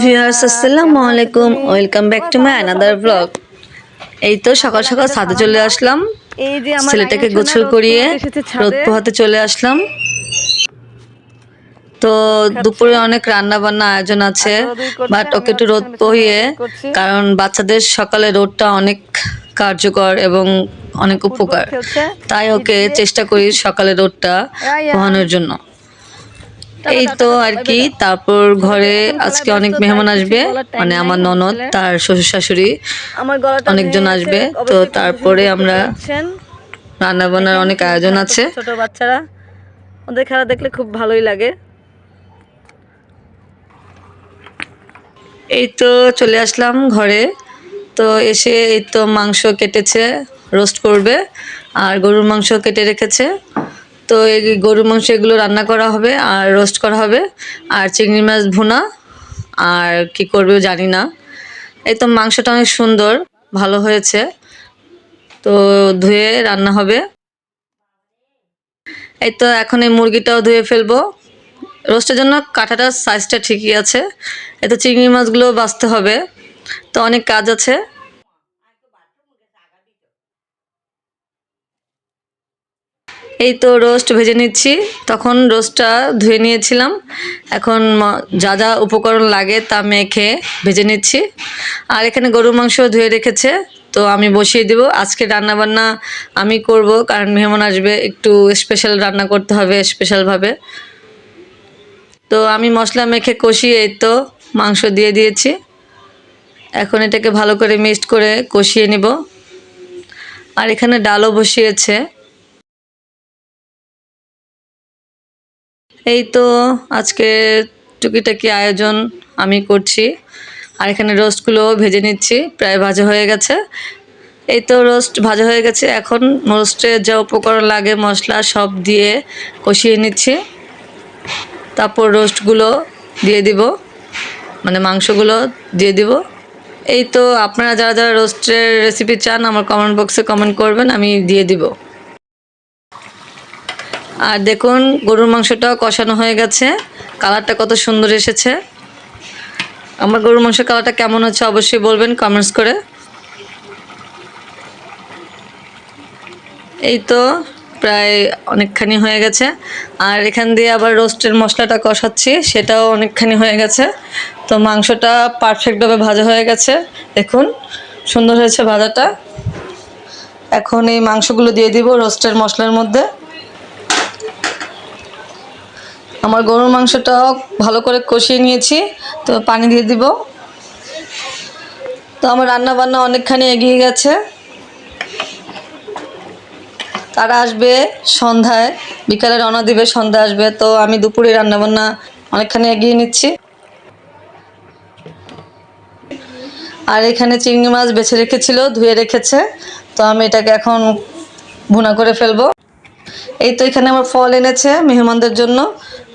Viewers আসসালামু আলাইকুম। Welcome back to my another blog এই তো সকাল সকাল ছাদে চলে আসলাম। এই যে আমার ছেলেটাকে গোসল করিয়ে। রোদ পোহাতে চলে আসলাম। তো দুপুরে অনেক রান্না বান্না আয়োজন আছে বাট ওকে একটু রোদ পোহিয়ে কারণ বাচ্চাদের সকালে রোদটা অনেক কার্যকর এবং অনেক উপকার। তাই ওকে চেষ্টা করি সকালে রোদটা পোহানোর জন্য। এই তো আর কি তারপর ঘরে আজকে অনেক মেহমান আসবে মানে আমার ননদ তার শ্বশুর শাশুড়ি আমার অনেকজন আসবে, তো তারপরে আমরা রান্না বান্নার অনেক আয়োজন আছে। ছোট বাচ্চারা ওদের খেলা দেখলে খুব ভালোই লাগে। এই তো চলে আসলাম ঘরে তো এসে এই তো মাংস কেটেছে রোস্ট করবে আর গরুর মাংস কেটে রেখেছে। তো এই গরুর মাংস এগুলো রান্না করা হবে, আর রোস্ট করা হবে, আর চিংড়ি মাছ ভুনা, আর কি করবে জানি না। এই তো মাংসটা অনেক সুন্দর, ভালো হয়েছে। তো ধুয়ে রান্না হবে। এই তো এখন এই মুরগিটাও ধুয়ে ফেলব। রোস্টের জন্য কাঁটাটার সাইজটা ঠিকই আছে। এতে চিংড়ি মাছগুলো বাছতে হবে। তো অনেক কাজ আছে। এই তো রোস্ট ভেজে নিচ্ছি। তখন রোস্টটা ধুয়ে নিয়েছিলাম। এখন যা যা উপকরণ লাগে তা মেখে ভেজে নিচ্ছি। আর এখানে গরুর মাংস ধুয়ে রেখেছে, তো আমি বসিয়ে দিব। আজকে রান্না বান্না আমি করব, কারণ মেহমান আসবে, একটু স্পেশাল রান্না করতে হবে স্পেশালভাবে তো আমি মশলা মেখে কষিয়ে তো মাংস দিয়ে দিয়েছি। এখন এটাকে ভালো করে মিক্সড করে কষিয়ে নিব। আর এখানে ডালও বসিয়েছে। এই তো আজকে টুকিটাকি আয়োজন আমি করছি। আর এখানে রোস্টগুলো ভেজে নিচ্ছি, প্রায় ভাজা হয়ে গেছে। এই তো রোস্ট ভাজা হয়ে গেছে। এখন রোস্টের যা উপকরণ লাগে, মশলা সব দিয়ে কষিয়ে নিচ্ছি। তারপর রোস্টগুলো দিয়ে দিব মানে মাংসগুলো দিয়ে দিব। এই তো আপনারা যারা যারা রোস্টের রেসিপি চান, আমার কমেন্ট বক্সে কমেন্ট করবেন, আমি দিয়ে দিব। আর দেখুন, গরুর মাংসটা কষানো হয়ে গেছে। কালারটা কত সুন্দর এসেছে। আমার গরুর মাংসের কালারটা কেমন হচ্ছে অবশ্যই বলবেন কমেন্টস করে। এই তো প্রায় অনেকখানি হয়ে গেছে। আর এখান দিয়ে আবার রোস্টের মশলাটা কষাচ্ছি, সেটাও অনেকখানি হয়ে গেছে। তো মাংসটা পারফেক্টভাবে ভাজা হয়ে গেছে। দেখুন, সুন্দর হয়েছে ভাজাটা। এখন এই মাংসগুলো দিয়ে দিব রোস্টের মশলার মধ্যে। আমার গরুর মাংসটাও ভালো করে কষিয়ে নিয়েছি, তো পানি দিয়ে দিব। তো আমার রান্না বান্না অনেকখানি এগিয়ে গেছে। তারা আসবে সন্ধ্যায়, বিকালে রওনা দিবে সন্ধ্যায় আসবে, তো আমি দুপুরে রান্নাবান্না অনেকখানি এগিয়ে নিচ্ছি। আর এখানে চিংড়ি মাছ বেছে রেখেছিল, ধুয়ে রেখেছে, তো আমি এটাকে এখন ভুনা করে ফেলব। এই তো এখানে আমার ফল এনেছে মেহমানদের জন্য।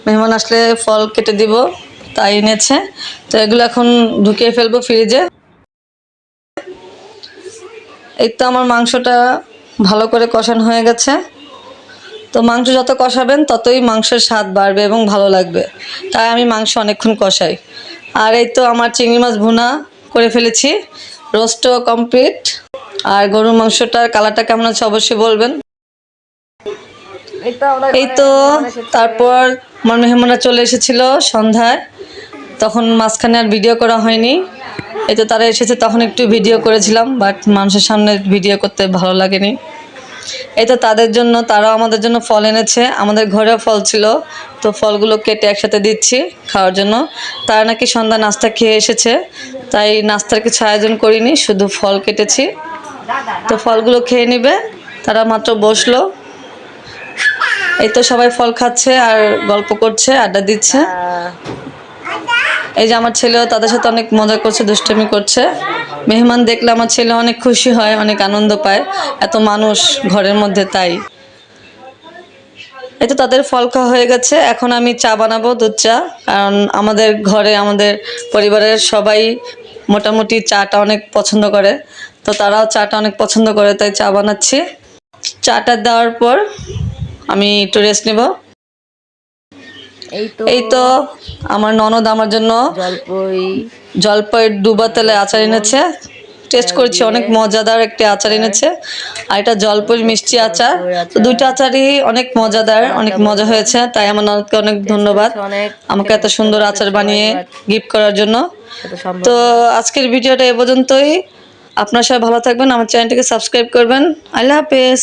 মেহমান আসলে ফল কেটে দিব, তাই এনেছে। তো এগুলো এখন ঢুকিয়ে ফেলব ফ্রিজে। এই তো আমার মাংসটা ভালো করে কষানো হয়ে গেছে। তো মাংস যত কষাবেন ততই মাংসের স্বাদ বাড়বে এবং ভালো লাগবে। তাই আমি মাংস অনেকক্ষণ কষাই। আর এই তো আমার চিংড়ি মাছ ভুনা করে ফেলেছি। রোস্টও কমপ্লিট। আর গরুর মাংসটার কালারটা কেমন আছে অবশ্যই বলবেন। এই তো তারপর আমার মেহমানরা চলে এসেছিল সন্ধ্যায়। তখন মাঝখানে আর ভিডিও করা হয়নি। এই তো তারা এসেছে, তখন একটু ভিডিও করেছিলাম বাট মানুষের সামনে ভিডিও করতে ভালো লাগেনি। এই তো তাদের জন্য, তারাও আমাদের জন্য ফল এনেছে। আমাদের ঘরেও ফল ছিল, তো ফলগুলো কেটে একসাথে দিচ্ছি খাওয়ার জন্য। তারা নাকি সন্ধ্যা নাস্তা খেয়ে এসেছে, তাই নাস্তার কিছু আয়োজন করিনি, শুধু ফল কেটেছি। তো ফলগুলো খেয়ে নেবে, তারা মাত্র বসল। এই তো সবাই ফল খাচ্ছে আর গল্প করছে, আড্ডা দিচ্ছে। এই যে আমার ছেলেও তাদের সাথে অনেক মজা করছে, দুষ্টুমি করছে। মেহমান দেখলে আমার ছেলে অনেক খুশি হয়, অনেক আনন্দ পায়। এত মানুষ ঘরের মধ্যে তাই। এই তো তাদের ফল খাওয়া হয়ে গেছে। এখন আমি চা বানাবো, দুধ চা। কারণ আমাদের ঘরে, আমাদের পরিবারের সবাই মোটামুটি চাটা অনেক পছন্দ করে। তো তারাও চাটা অনেক পছন্দ করে, তাই চা বানাচ্ছি। চাটা দেওয়ার পর আমি একটু রেস্ট নেব। এই তো আমার ননদ আমার জন্য জলপই। জলপাই ডুবা তেলে আচার এনেছে। টেস্ট করেছি অনেক মজাদার একটি আচার এনেছে। আর এটা জলপাইয়ের মিষ্টি আচার। তো দুইটা আচারই অনেক মজাদার অনেক মজা হয়েছে। তাই আমার ননদকে অনেক ধন্যবাদ আমাকে এত সুন্দর আচার বানিয়ে গিফট করার জন্য। তো আজকের ভিডিওটা এ পর্যন্তই। আপনার সবাই ভালো থাকবেন আমার চ্যানেলটিকে সাবস্ক্রাইব করবেন। আল্লাহ হাফেজ।